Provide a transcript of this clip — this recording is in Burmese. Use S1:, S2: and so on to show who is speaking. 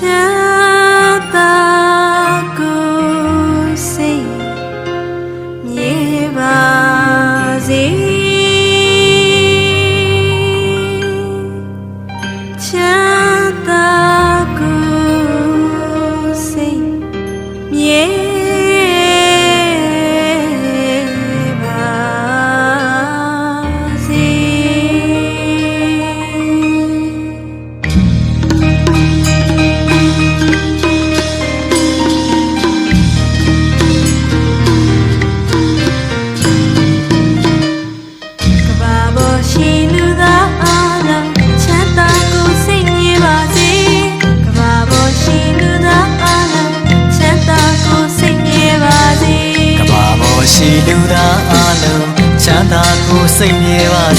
S1: 下。 ရှိလူသားအားလုံးချမ်းသာကိုစိတ်ငြိမ်ပါစေကဘာပေါ်ရှိလူသားအားလုံးချမ်းသာကိုစိတ်ငြိမ်ပါစေ
S2: ကဘာပေါ်ရှိလူသားအလုံးချမ်းသာကိုစိတ်မြဲပါ